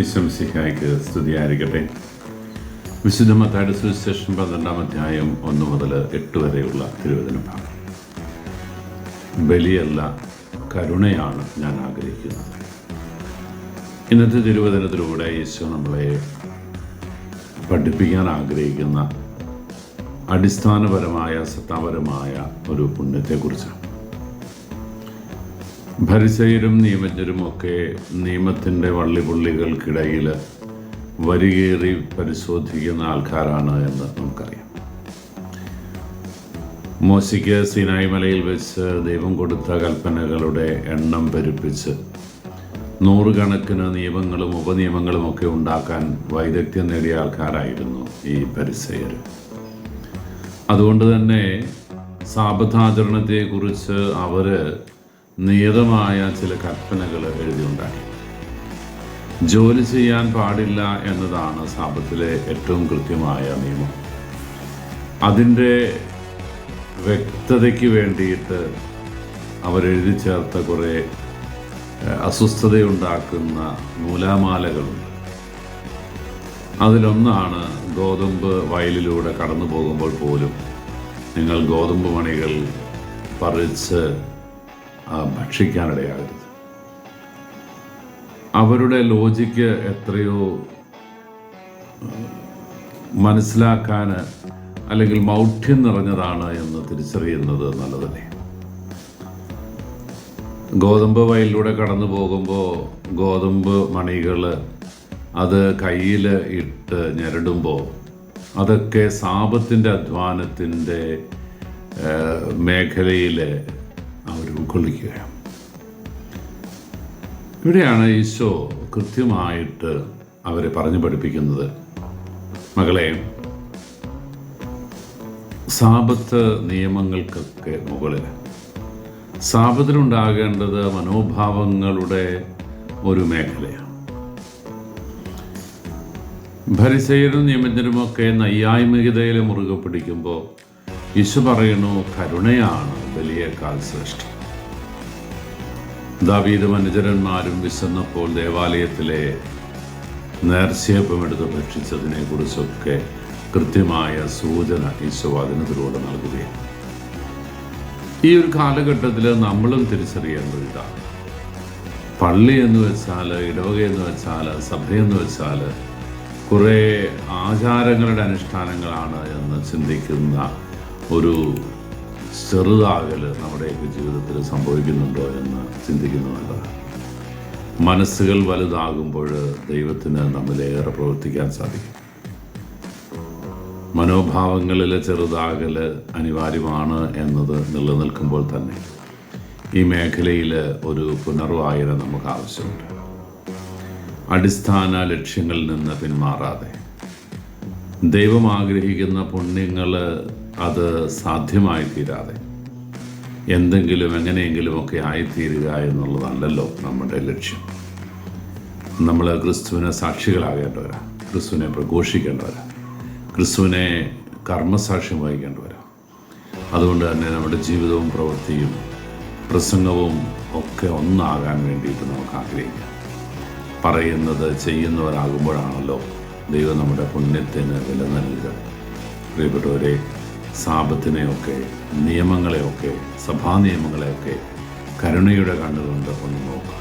ഈശ്വംസിഹായ്ക്ക് സ്തുതിയായിരിക്കട്ടെ. വിശുദ്ധമത്തായുടെ സുവിശേഷം പന്ത്രണ്ടാം അധ്യായം ഒന്ന് മുതൽ എട്ട് വരെയുള്ള തിരുവചന. ഭാഗം ബലിയല്ല കരുണയാണ് ഞാൻ ആഗ്രഹിക്കുന്നത്. ഇന്നത്തെ തിരുവചനത്തിലൂടെ ഈശോ നമ്മളെ പഠിപ്പിക്കാൻ ആഗ്രഹിക്കുന്ന അടിസ്ഥാനപരമായ സത്താപരമായ ഒരു പുണ്യത്തെക്കുറിച്ചാണ് ഭരിസയരും നിയമജ്ഞരും ഒക്കെ നിയമത്തിന്റെ വള്ളിപുള്ളികൾക്കിടയിൽ വരികേറി പരിശോധിക്കുന്ന ആൾക്കാരാണ് എന്ന് നമുക്കറിയാം. മോശയ്ക്ക് സിനായി മലയിൽ വെച്ച് ദൈവം കൊടുത്ത കൽപ്പനകളുടെ എണ്ണം പെരുപ്പിച്ച് നൂറുകണക്കിന് നിയമങ്ങളും ഉപനിയമങ്ങളും ഒക്കെ ഉണ്ടാക്കാൻ വൈദഗ്ധ്യം നേടിയ ആൾക്കാരായിരുന്നു ഈ പരിസയർ അതുകൊണ്ട് തന്നെ സാബദ്ധാചരണത്തെക്കുറിച്ച് അവർ നിയതമായ ചില കൽപ്പനകൾ എഴുതിയുണ്ടാക്കി ജോലി ചെയ്യാൻ പാടില്ല എന്നതാണ് സാപത്തിലെ ഏറ്റവും കൃത്യമായ നിയമം. അതിന്റെ വ്യക്തതയ്ക്ക് വേണ്ടിയിട്ട് അവരെഴുതി ചേർത്ത കുറേ അസ്വസ്ഥതയുണ്ടാക്കുന്ന നൂലാമാലകളുണ്ട്. അതിലൊന്നാണ് ഗോതമ്പ് വയലിലൂടെ കടന്നു പോകുമ്പോൾ പോലും നിങ്ങൾ ഗോതമ്പ് മണികൾ പറിച്ച് ഭക്ഷിക്കാനിടയാകരുത്. അവരുടെ ലോജിക്ക് എത്രയോ മനസ്സിലാക്കാൻ അല്ലെങ്കിൽ മൗഢ്യം നിറഞ്ഞതാണ് എന്ന് തിരിച്ചറിയുന്നത് നല്ലതല്ലേ? ഗോതമ്പ് വയലിലൂടെ കടന്നു പോകുമ്പോൾ ഗോതമ്പ് മണികൾ അത് കയ്യിൽ ഇട്ട് ഞെരടുമ്പോൾ അതൊക്കെ സാപത്തിന്റെ അധ്വാനത്തിന്റെ മേഖലയിൽ അവർ ഉൾക്കൊള്ളിക്കുകയാണ് ഇവിടെയാണ് ഈശോ കൃത്യമായിട്ട് അവരെ പറഞ്ഞു പഠിപ്പിക്കുന്നത്. മകളെ സാപത്ത് നിയമങ്ങൾക്കൊക്കെ മുകളിൽ സാപത്തിലുണ്ടാകേണ്ടത് മനോഭാവങ്ങളുടെ ഒരു മേഖലയാണ്. ഭരിസൈരും നിയമജ്ഞരുമൊക്കെ നൈയായ്മികതയിൽ മുറുകെ പിടിക്കുമ്പോൾ യശു പറയുന്നു കരുണയാണ് വലിയേക്കാൾ ശ്രേഷ്ഠം ദാവീദ് അനുചരന്മാരും വിശന്നപ്പോൾ ദേവാലയത്തിലെ നേർച്ചയപ്പം എടുത്ത് ഭക്ഷിച്ചതിനെ കുറിച്ചൊക്കെ കൃത്യമായ സൂചന ഈശോ അതിനതിലൂടെ നൽകുകയാണ്. ഈ ഒരു കാലഘട്ടത്തിൽ നമ്മളും തിരിച്ചറിയേണ്ടത് ഇതാണ് പള്ളി എന്ന് വെച്ചാൽ ഇടവക എന്ന് വെച്ചാൽ സഭയെന്ന് വെച്ചാൽ കുറേ ആചാരങ്ങളുടെ അനുഷ്ഠാനങ്ങളാണ് എന്ന് ചിന്തിക്കുന്ന ഒരു ചെറുതാകൽ നമ്മുടെയൊക്കെ ജീവിതത്തിൽ സംഭവിക്കുന്നുണ്ടോ എന്ന് ചിന്തിക്കുന്നത് നല്ലതാണ് മനസ്സുകൾ വലുതാകുമ്പോൾ ദൈവത്തിന് നമ്മിലേറെ പ്രവർത്തിക്കാൻ സാധിക്കും. മനോഭാവങ്ങളിൽ ചെറുതാകൽ അനിവാര്യമാണ് എന്നത് നിലനിൽക്കുമ്പോൾ തന്നെ ഈ മേഖലയിൽ ഒരു പുനർവായന നമുക്ക് ആവശ്യമുണ്ട്. അടിസ്ഥാന ലക്ഷ്യങ്ങളിൽ നിന്ന് പിന്മാറാതെ ദൈവം ആഗ്രഹിക്കുന്ന പുണ്യങ്ങൾ അത് സാധ്യമായി തീരാതെ എന്തെങ്കിലും എങ്ങനെയെങ്കിലുമൊക്കെ ആയിത്തീരുക എന്നുള്ളതല്ലല്ലോ നമ്മുടെ ലക്ഷ്യം. നമ്മൾ ക്രിസ്തുവിനെ സാക്ഷികളാകേണ്ടവരാണ് ക്രിസ്തുവിനെ പ്രഘോഷിക്കേണ്ടവരാണ് ക്രിസ്തുവിനെ കർമ്മസാക്ഷ്യം വഹിക്കേണ്ടവരാണ് അതുകൊണ്ട് തന്നെ നമ്മുടെ ജീവിതവും പ്രവൃത്തിയും പ്രസംഗവും ഒക്കെ ഒന്നാകാൻ വേണ്ടിയിട്ട് നമുക്ക് ആഗ്രഹിക്കാം. പറയുന്നത് ചെയ്യുന്നവരാകുമ്പോഴാണല്ലോ ദൈവം നമ്മുടെ പുണ്യത്തിന് വില നൽകുക. പ്രിയപ്പെട്ടവരെ സാപത്തിനെയൊക്കെ നിയമങ്ങളെയൊക്കെ സഭാ നിയമങ്ങളെയൊക്കെ കരുണയുടെ കണ്ണുകൊണ്ട് ഒന്ന് നോക്കുക.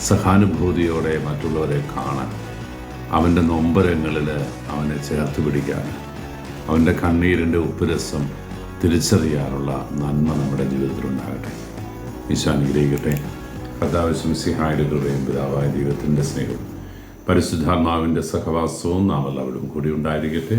സഹാനുഭൂതിയോടെ മറ്റുള്ളവരെ കാണാൻ അവന്റെ നൊമ്പരങ്ങളിൽ അവനെ ചേർത്ത് പിടിക്കാൻ അവന്റെ കണ്ണീരിന്റെ ഉപ്പുരസം തിരിച്ചറിയാനുള്ള നന്മ നമ്മുടെ ജീവിതത്തിലുണ്ടാകട്ടെ. ഈശോ അനുഗ്രഹിക്കട്ടെ. കഥാവിശ്വസിഹായുടെ കൃപയും പിതാവായ ദൈവത്തിന്റെ സ്നേഹവും പരിശുദ്ധാത്മാവിന്റെ സഹവാസവും നാം എല്ലാവരും കൂടി ഉണ്ടായിരിക്കട്ടെ.